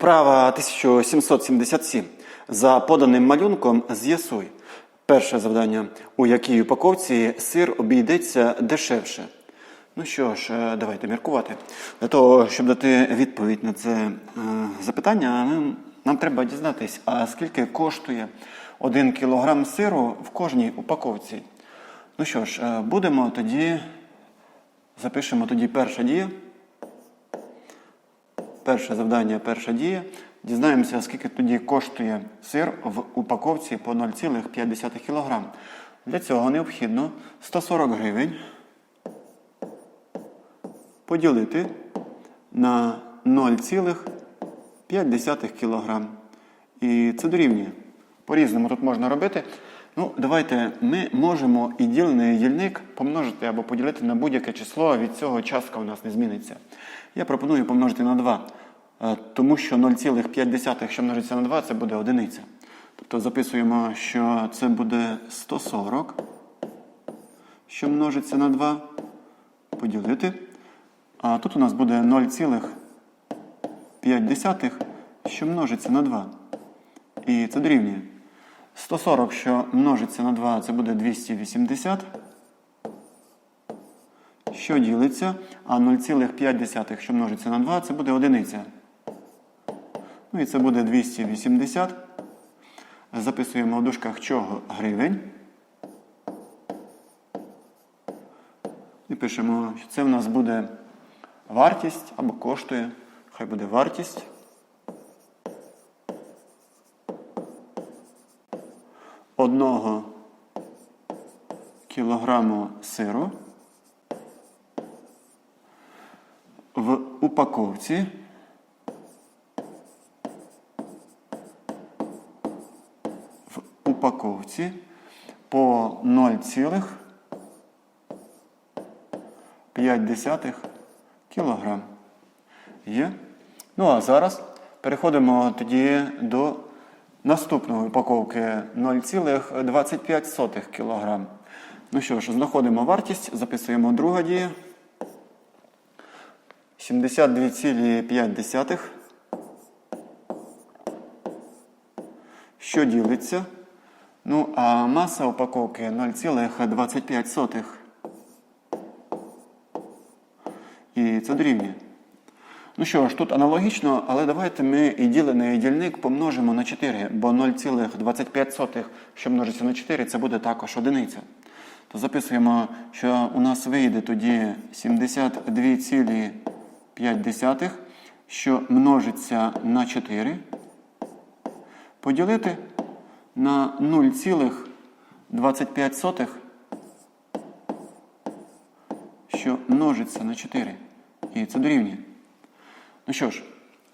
Вправа 1777. За поданим малюнком з'ясуй. Перше завдання. У якій упаковці сир обійдеться дешевше? Ну що ж, е, давайте міркувати. Для того, щоб дати відповідь на це е, запитання, нам, треба дізнатись, а скільки коштує 1 кілограм сиру в кожній упаковці. Ну що ж, е, будемо тоді, запишемо тоді перша дія. Перше завдання, перша дія. Дізнаємося, скільки тоді коштує сир в упаковці по 0,5 кг. Для цього необхідно 140 гривень поділити на 0,5 кг. І це дорівнює. По-різному тут можна робити. Ну, давайте ми можемо і ділений дільник помножити або поділити на будь-яке число, від цього частка у нас не зміниться. Я пропоную помножити на 2, е, тому що 0,5, що множиться на 2, це буде одиниця. Тобто записуємо, що це буде 140, що множиться на 2, поділити. А тут у нас буде 0,5, що множиться на 2. І це дорівнює. 140, що множиться на 2, це буде 280. Що ділиться? А 0,5, що множиться на 2, це буде одиниця. Ну і це буде 280. Записуємо в дужках чого гривень. І пишемо, що це в нас буде вартість або коштує. Хай буде вартість. Одного кілограму сиру в упаковці в упаковці по 0,5 кілограм. Є? Ну а зараз переходимо тоді до наступної упаковки 0,25 кг. Ну що ж, знаходимо вартість, записуємо друга дія. 72,5. Що ділиться? Ну, а маса упаковки 0,25. І це дорівнює. Ну що ж, тут аналогічно, але давайте ми і ділений дільник помножимо на 4, бо 0,25, що множиться на 4, це буде також одиниця. То записуємо, що у нас вийде тоді 72,5, що множиться на 4, поділити на 0,25, що множиться на 4. І це дорівнює. Ну що ж,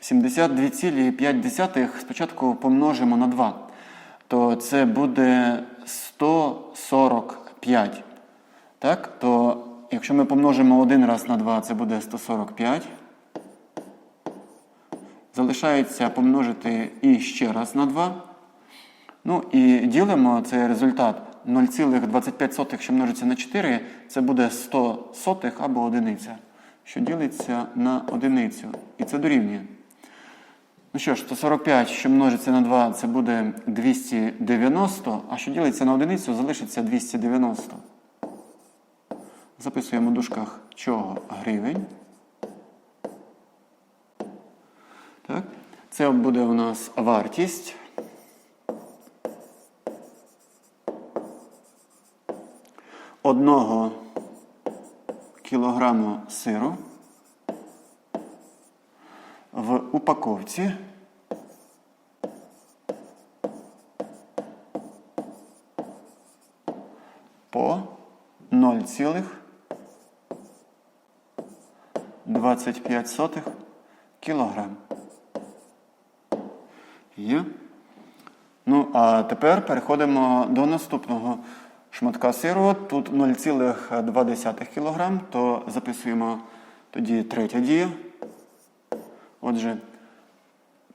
72,5 спочатку помножимо на 2. То це буде 145. Так? То якщо ми помножимо один раз на 2, це буде 145. Залишається помножити і ще раз на 2. Ну і ділимо цей результат 0,25, що множиться на 4, це буде 100 сотих або одиниця що ділиться на одиницю. І це дорівнює. Ну що ж, 145, що множиться на 2, це буде 290, а що ділиться на одиницю, залишиться 290. Записуємо в дужках чого гривень. Так. Це буде у нас вартість. Одного кілограму сиру в упаковці по 0,25 кілограм. Є. Ну, а тепер переходимо до наступного шматка сиру. Тут 0,2 кг, то записуємо тоді третя дія. Отже,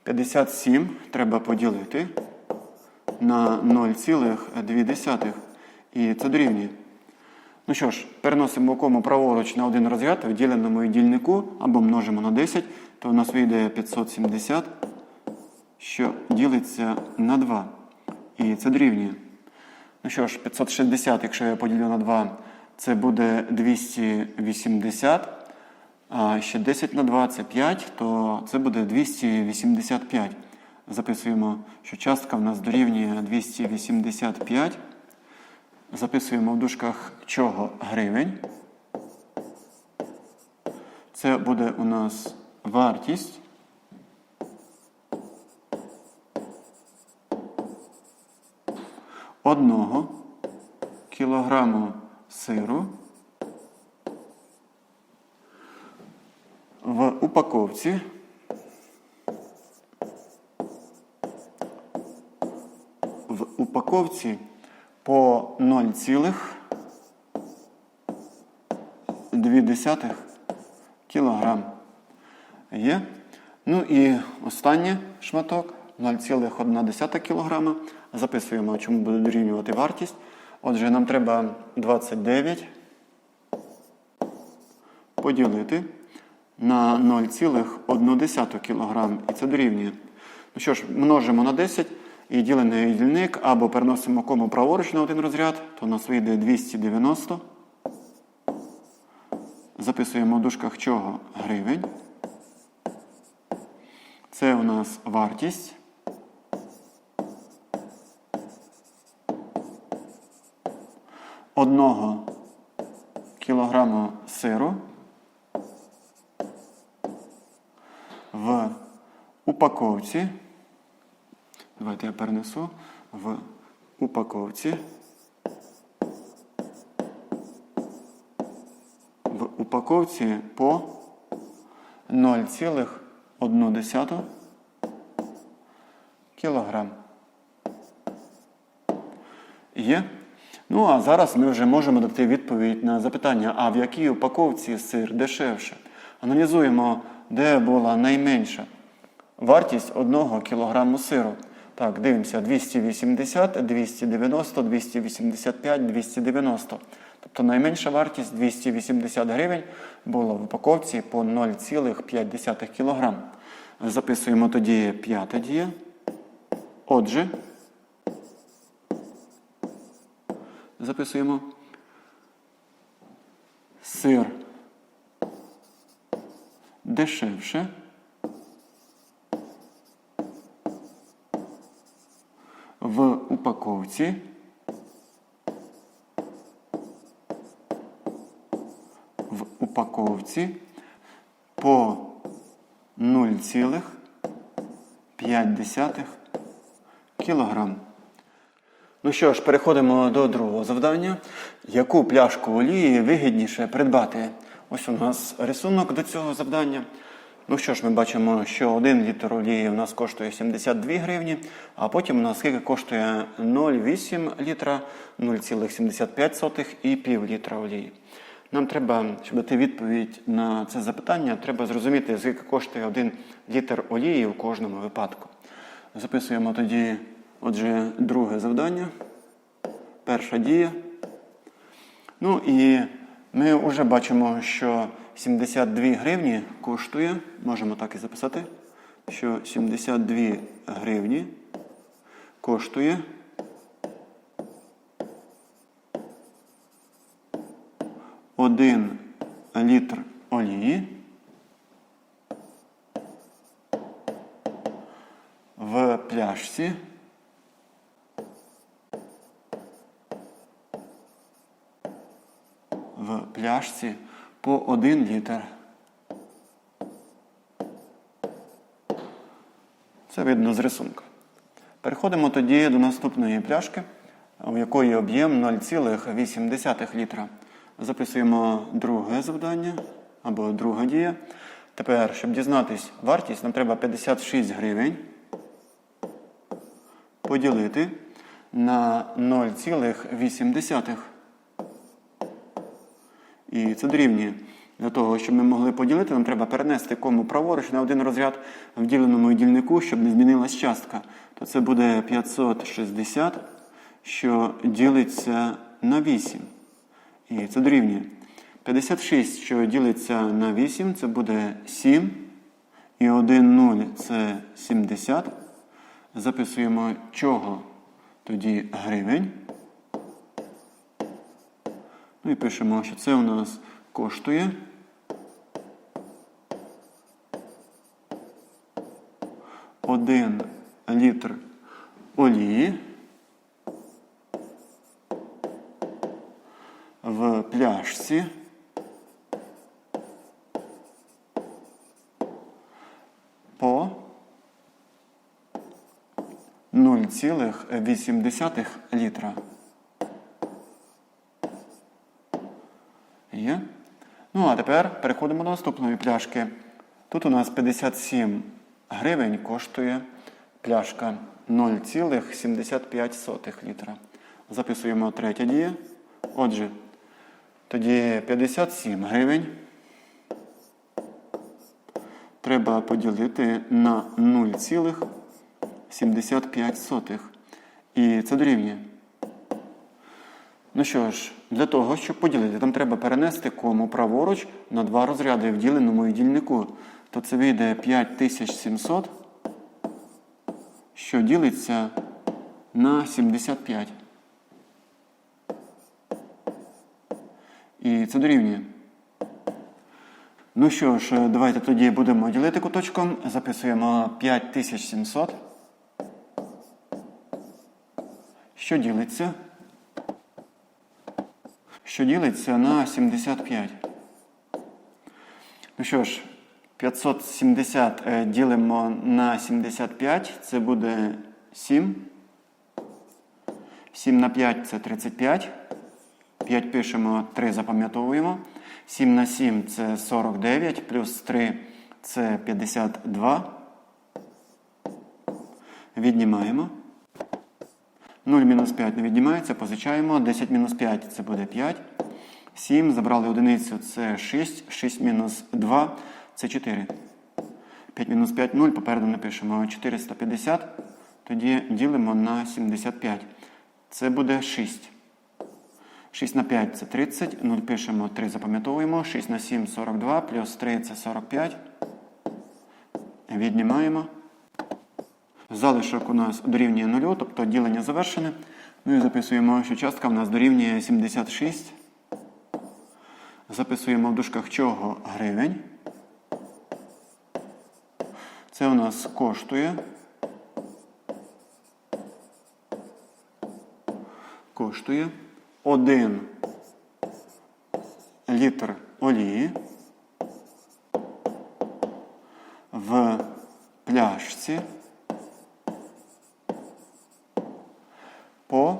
57 треба поділити на 0,2. І це дорівнює. Ну що ж, переносимо кому праворуч на один розряд в діленому дільнику або множимо на 10, то у нас вийде 570 що ділиться на 2. І це дорівнює. Ну що ж, 560, якщо я поділю на 2, це буде 280. А ще 10 на 2 це 5, то це буде 285. Записуємо, що частка в нас дорівнює 285. Записуємо в дужках чого гривень. Це буде у нас вартість. Одного кілограму сиру в упаковці в упаковці по 0,2 кілограм. Є. Ну і останній шматок 0,1 кілограма. Записуємо, чому буде дорівнювати вартість. Отже, нам треба 29 поділити на 0,1 кг. І це дорівнює. Ну що ж, множимо на 10 і ділений дільник або переносимо кому праворуч на один розряд, то у нас вийде 290. Записуємо в дужках чого гривень. Це у нас вартість. Одного кілограму сиру в упаковці. Давайте я перенесу в упаковці. В упаковці по 0,1 кілограм. Є? Ну, а зараз ми вже можемо дати відповідь на запитання, а в якій упаковці сир дешевше? Аналізуємо, де була найменша вартість 1 кг сиру. Так, дивимося 280, 290, 285, 290. Тобто найменша вартість 280 гривень була в упаковці по 0,5 кг. Записуємо тоді п'яте діє. Отже, записуємо сир дешевше. В упаковці в упаковці по 0,5 кілограм. Ну що ж, переходимо до другого завдання. Яку пляшку олії вигідніше придбати? Ось у нас рисунок до цього завдання. Ну що ж, ми бачимо, що 1 літр олії у нас коштує 72 гривні, а потім у нас скільки коштує 0,8 літра, 0,75 і пів літра олії. Нам треба, щоб дати відповідь на це запитання, треба зрозуміти, скільки коштує 1 літр олії у кожному випадку. Записуємо тоді, отже, друге завдання. Перша дія. Ну і ми вже бачимо, що 72 гривні коштує, можемо так і записати, що 72 гривні коштує один літр олії в пляшці. В пляшці по 1 літр. Це видно з рисунка. Переходимо тоді до наступної пляшки, у якої об'єм 0,8 літра. Записуємо друге завдання або друга дія. Тепер, щоб дізнатись вартість, нам треба 56 гривень поділити на 0,8. І це дорівнює. Для того, щоб ми могли поділити, нам треба перенести кому праворуч на один розряд в діленому дільнику, щоб не змінилась частка. То це буде 560, що ділиться на 8. І це дорівнює. 56, що ділиться на 8, це буде 7. І 1 0 це 70. Записуємо чого? Тоді гривень. Ну і пишемо, що це у нас коштує. Один літр олії в пляшці. По 0,8 літра. Є. Ну, а тепер переходимо до наступної пляшки. Тут у нас 57 гривень коштує пляшка 0,75 літра. Записуємо третя дія. Отже, тоді 57 гривень. Треба поділити на 0,75. І це дорівнює. Ну що ж, для того, щоб поділити, там треба перенести кому праворуч на два розряди в діленому і дільнику. То це вийде 5700, що ділиться на 75. І це дорівнює. Ну що ж, давайте тоді будемо ділити куточком. Записуємо 5700. Що ділиться? Що ділиться на 75. Ну що ж, 570 е, ділимо на 75, це буде 7. 7 на 5 це 35. 5 пишемо, 3 запам'ятовуємо. 7 на 7 це 49, плюс 3 це 52. Віднімаємо. 0 мінус 5 не віднімається, позичаємо. 10 мінус 5 це буде 5. 7. Забрали одиницю це 6. 6 мінус 2 це 4. 5 мінус 5 0. Попереду напишемо 450. Тоді ділимо на 75. Це буде 6. 6 на 5 це 30. 0 пишемо 3 запам'ятовуємо. 6 на 7 42, плюс 3 це 45. Віднімаємо. Залишок у нас дорівнює 0, тобто ділення завершене. Ну і записуємо, що частка в нас дорівнює 76. Записуємо в дужках чого гривень. Це у нас коштує. Коштує 1 літр олії в пляшці по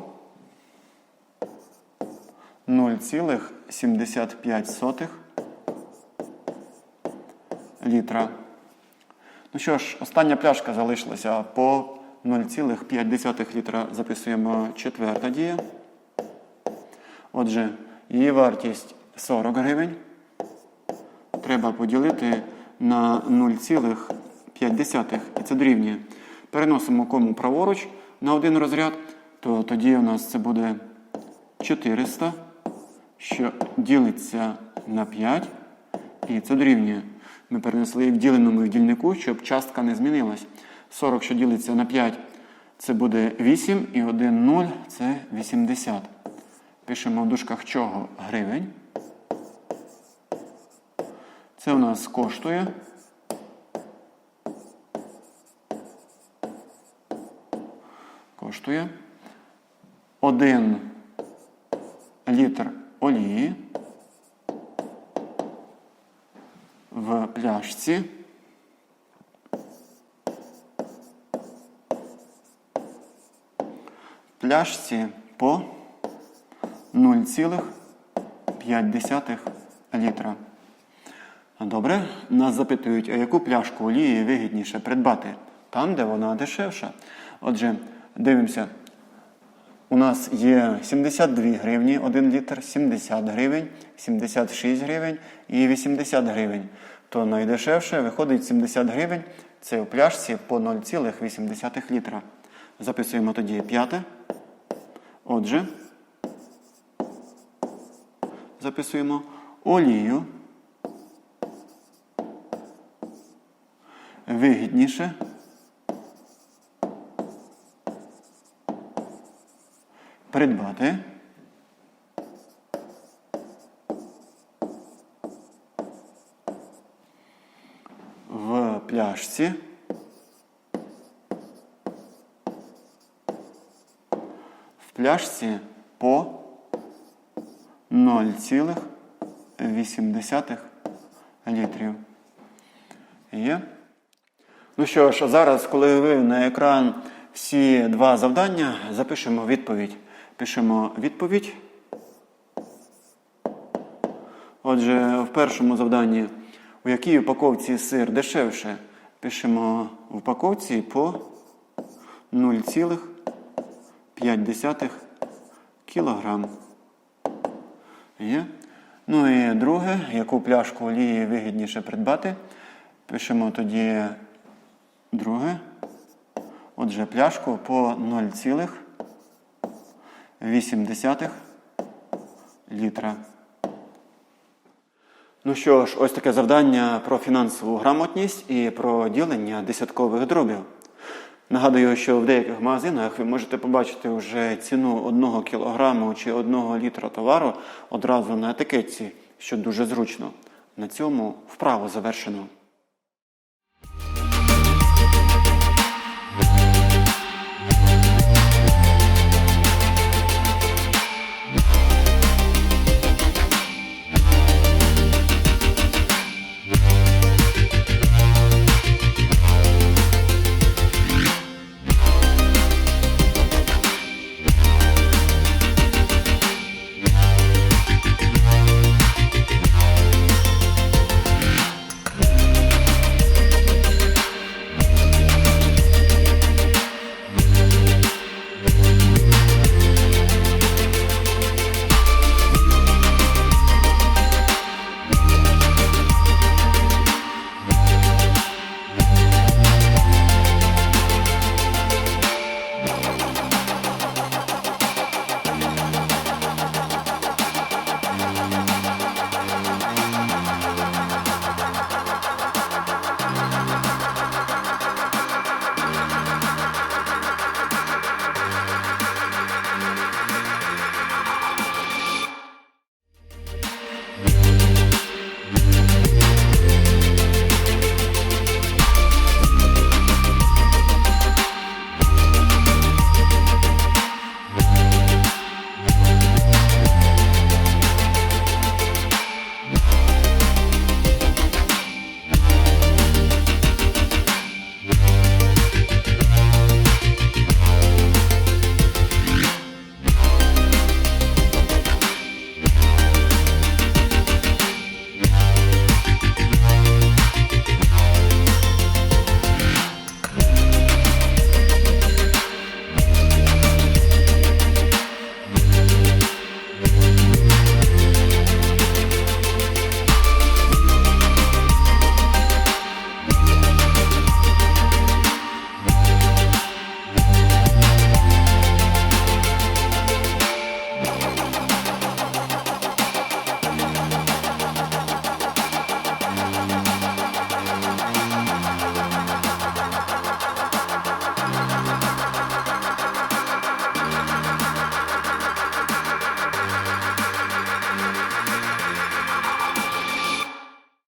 0,75 літра. Ну що ж, остання пляшка залишилася по 0,5 літра. Записуємо четверта дія. Отже, її вартість 40 гривень. Треба поділити на 0,5. І це дорівнює. Переносимо кому праворуч на один розряд, то тоді у нас це буде 400, що ділиться на 5. І це дорівнює. Ми перенесли в діленому дільнику, щоб частка не змінилась. 40, що ділиться на 5, це буде 8, і 1 0 це 80. Пишемо в дужках чого гривень. Це у нас коштує. Коштує 1 літр олії в пляшці. Пляшці по 0,5 літра. Добре, нас запитують, а яку пляшку олії вигідніше придбати? Там, де вона дешевша. Отже, дивимося. У нас є 72 гривні 1 літр, 70 гривень, 76 гривень і 80 гривень. То найдешевше виходить 70 гривень. Це у пляшці по 0,8 літра. Записуємо тоді п'яте. Отже, записуємо олію. Вигідніше придбати. В пляшці. В пляшці по 0,8 літрів. Є. Ну що ж, зараз, коли ви на екран всі два завдання, запишемо відповідь. Пишемо відповідь. Отже, в першому завданні, у якій упаковці сир дешевше, пишемо в упаковці по 0,5 кілограм. Є. Ну і друге, яку пляшку олії вигідніше придбати. Пишемо тоді друге. Отже, пляшку по 0,8 літра. Ну що ж, ось таке завдання про фінансову грамотність і про ділення десяткових дробів. Нагадую, що в деяких магазинах ви можете побачити вже ціну 1 кілограму чи 1 літра товару одразу на етикетці, що дуже зручно. На цьому вправо завершено.